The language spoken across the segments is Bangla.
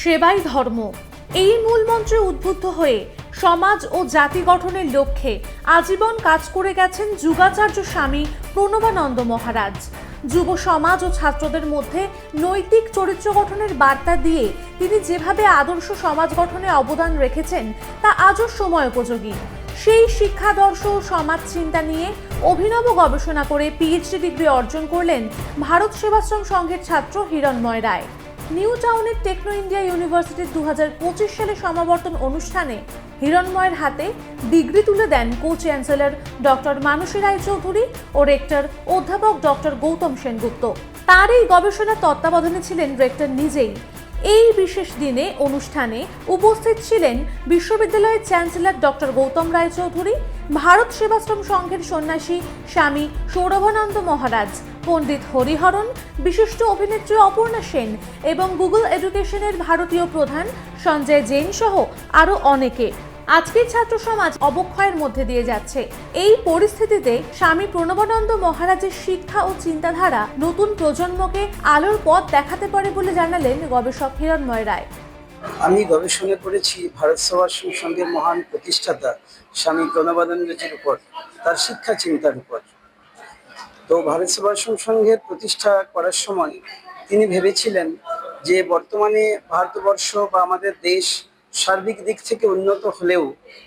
সেবাই ধর্ম। এই মূল মন্ত্রে উদ্বুদ্ধ হয়ে সমাজ ও জাতি গঠনের লক্ষ্যে আজীবন কাজ করে গেছেন যুগাচার্য স্বামী প্রণবানন্দ মহারাজ। যুব সমাজ ও ছাত্রদের মধ্যে নৈতিক চরিত্র গঠনের বার্তা দিয়ে তিনি যেভাবে আদর্শ সমাজ গঠনে অবদান রেখেছেন, তা আজও সময় উপযোগী। সেই শিক্ষাদর্শ ও সমাজ চিন্তা নিয়ে অভিনব গবেষণা করে পিএইচডি ডিগ্রি অর্জন করলেন ভারত সেবাশ্রম সংঘের ছাত্র হিরণময় রায়। নিউ টাউনের টেকনো ইন্ডিয়া ইউনিভার্সিটির দু সালে সমাবর্তন অনুষ্ঠানে হিরণময়ের হাতে ডিগ্রি তুলে দেন co chancellor doctor Manasi Roychowdhury ও রেক্টর অধ্যাপক ডক্টর গৌতম সেনগুপ্ত। তার এই গবেষণার তত্ত্বাবধানে ছিলেন রেক্টর নিজেই। এই বিশেষ দিনে অনুষ্ঠানে উপস্থিত ছিলেন বিশ্ববিদ্যালয়ের চ্যান্সেলর ডক্টর গৌতম রায়চৌধুরী, ভারত সেবাশ্রম সংঘের সন্ন্যাসী স্বামী সৌরভানন্দ মহারাজ পণ্ডিত হরিহরণ বিশিষ্ট অভিনেত্রী অপর্ণা সেন এবং গুগল এডুকেশনের ভারতীয় প্রধান সঞ্জয় জৈন সহ আরও অনেকে। আজকের ছাত্র সমাজ অবক্ষয়ের মধ্যে দিয়ে যাচ্ছে। এই পরিস্থিতিতে স্বামী প্রণবানন্দ মহারাজের শিক্ষা ও চিন্তাধারা নতুন প্রজন্মকে আলোর পথ দেখাতে পারে বলে জানালেন গবেষক হিরণময় রায়। আমি গবেষণা করেছি ভারত সেবাশ্রম সংঘের মহান প্রতিষ্ঠাতা স্বামী প্রণবানন্দজির উপর, তার শিক্ষা চিন্তার উপর। তো ভারত সেবাশ্রম সংঘের প্রতিষ্ঠা করার সময় তিনি ভেবেছিলেন যে বর্তমানে ভারতবর্ষ বা আমাদের দেশ সার্বিক দিক থেকে উন্নত হলেও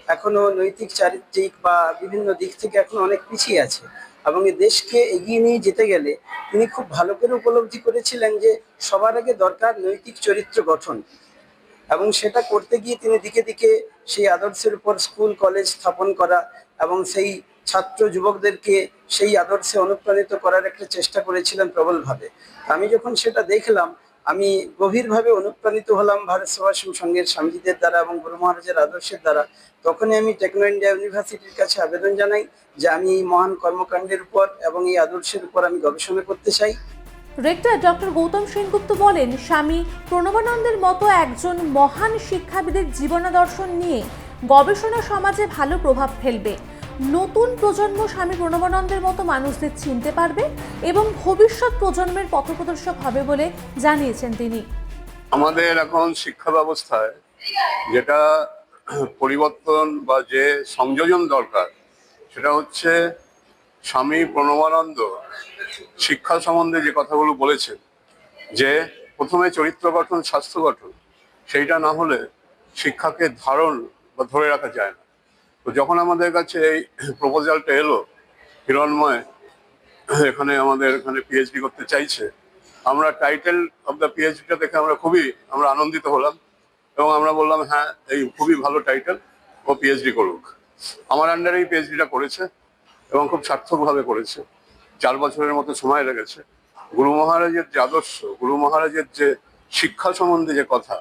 এখনও নৈতিক, চারিত্রিক বা বিভিন্ন দিক থেকে এখনও অনেক পিছিয়ে আছে এবং এই দেশকে এগিয়ে নিয়ে যেতে গেলে তিনি খুব ভালো করে উপলব্ধি করেছিলেন যে সবার আগে দরকার নৈতিক চরিত্র গঠন এবং সেটা করতে গিয়ে তিনি দিকে দিকে সেই আদর্শের উপর স্কুল, কলেজ স্থাপন করা এবং সেই ছাত্র যুবকদেরকে সেই আদর্শে অনুপ্রাণিত করার একটা চেষ্টা করেছিলেন প্রবলভাবে। আমি যখন সেটা দেখলাম, আমি গভীরভাবে অনুপ্রাণিত হলাম ভারত সেবাশ্রম সংঘের স্বামীজিদের দ্বারা এবং গুরু মহারাজের আদর্শের দ্বারা। তখনই আমি টেকনো ইন্ডিয়া ইউনিভার্সিটির কাছে আবেদন জানাই যে আমি এই মহান কর্মকাণ্ডের উপর এবং এই আদর্শের উপর আমি গবেষণা করতে চাই। রেক্টর ডক্টর গৌতম সেনগুপ্ত বলেন, স্বামী প্রণবানন্দের মতো একজন মহান শিক্ষাবিদের জীবনাদর্শন নিয়ে গবেষণা সমাজে ভালো প্রভাব ফেলবে। নতুন প্রজন্ম স্বামী প্রণবানন্দের মতো মানুষদের চিনতে পারবে এবং ভবিষ্যৎ প্রজন্মের পথপ্রদর্শক হবে বলে জানিয়েছেন তিনি। আমাদের এখন শিক্ষা ব্যবস্থায় যেটা পরিবর্তন বা যে সংযোজন দরকার, সেটা হচ্ছে স্বামী প্রণবানন্দ শিক্ষা সম্বন্ধে যে কথাগুলো বলেছেন, যে প্রথমে চরিত্র গঠন, স্বাস্থ্য গঠন, সেইটা না হলে শিক্ষাকে ধারণ বা ধরে রাখা যায় না। তো যখন আমাদের কাছে এই প্রপোজালটা এলো, হিরণময় এখানে আমাদের এখানে পিএইচডি করতে চাইছে, আমরা টাইটেল অফ দ্য পিএইচডিটা দেখে আমরা খুবই, আমরা আনন্দিত হলাম এবং আমরা বললাম হ্যাঁ এই খুবই ভালো টাইটেল ও পিএইচডি করুক। আমার আন্ডারেই পিএইচডিটা করেছে এবং খুব সার্থকভাবে করেছে। চার বছরের মতো সময় লেগেছে। গুরু মহারাজের যে আদর্শ, গুরু মহারাজের যে শিক্ষা সম্বন্ধে যে কথা,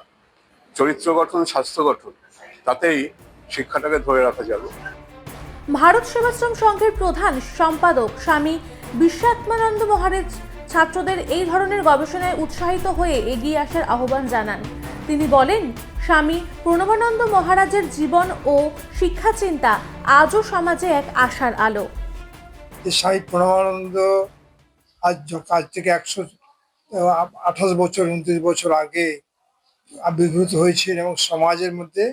চরিত্র গঠন, স্বাস্থ্য গঠন, তাতেই শিক্ষাটাকে ধরে রাখা যাবে। ভারত সেবাশ্রম সংঘের প্রধান সম্পাদক স্বামী বিশ্বাত্মানন্দ মহারাজ ছাত্রদের এই ধরনের গবেষণায় উৎসাহিত হয়ে এগিয়ে আসার আহ্বান জানান। তিনি বলেন স্বামী প্রণবানন্দ মহারাজের জীবন ও শিক্ষা চিন্তা আজও সমাজে এক আশার আলো। স্বামী প্রণবানন্দ আজ আজ থেকে একশো আঠাশ বছর উনত্রিশ বছর আগে আবির্ভূত হয়েছেন এবং সমাজের মধ্যে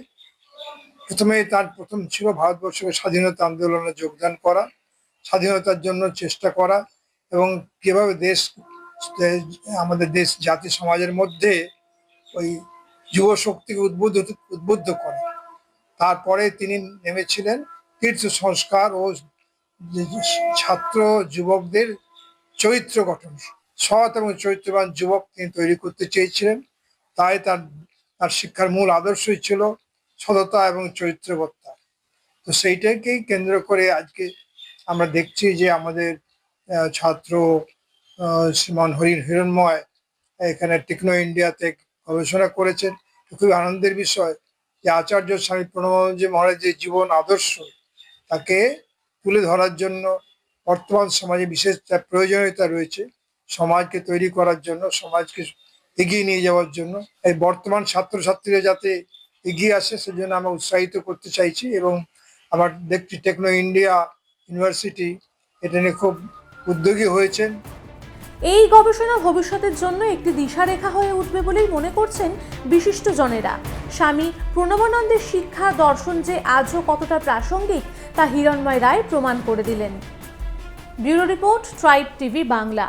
প্রথমে তার প্রথম ছিল ভারতবর্ষকে স্বাধীনতা আন্দোলনে যোগদান করা, স্বাধীনতার জন্য চেষ্টা করা এবং কীভাবে দেশ আমাদের দেশ জাতি সমাজের মধ্যে ওই যুব শক্তিকে উদ্বুদ্ধ উদ্বুদ্ধ করে। তারপরে তিনি নেমেছিলেন তীর্থ সংস্কার ও ছাত্র যুবকদের চরিত্র গঠন। সৎ এবং চরিত্রবান যুবক তিনি তৈরি করতে চেয়েছিলেন। তাই তার তার শিক্ষার মূল আদর্শই ছিল সততা এবং চরিত্রবত্তা। তো সেইটাকেই কেন্দ্র করে আজকে আমরা দেখছি যে আমাদের ছাত্র শ্রীমান হরিণ হিরণময় এখানে টেকনো ইন্ডিয়াতে গবেষণা করেছেন। খুবই আনন্দের বিষয় যে আচার্য স্বামী প্রণবানন্দজি মহারাজের জীবন আদর্শ, তাকে তুলে ধরার জন্য বর্তমান সমাজে বিশেষ তার প্রয়োজনীয়তা রয়েছে সমাজকে তৈরি করার জন্য, সমাজকে এগিয়ে নিয়ে যাওয়ার জন্য। এই বর্তমান ছাত্রছাত্রীরা যাতে এগিয়ে আসে, সেজন্য আমরা উৎসাহিত করতে চাইছি এবং আমার দেখছি টেকনো ইন্ডিয়া ইউনিভার্সিটি এটা নিয়ে খুব উদ্যোগী হয়েছেন। এই গবেষণা ভবিষ্যতের জন্য একটি দিশারেখা হয়ে উঠবে বলেই মনে করছেন বিশিষ্টজনেরা। স্বামী প্রণবানন্দের শিক্ষা দর্শন যে আজও কতটা প্রাসঙ্গিক, তা হিরণময় রায় প্রমাণ করে দিলেন। Bureau report, Tribe TV Bangla.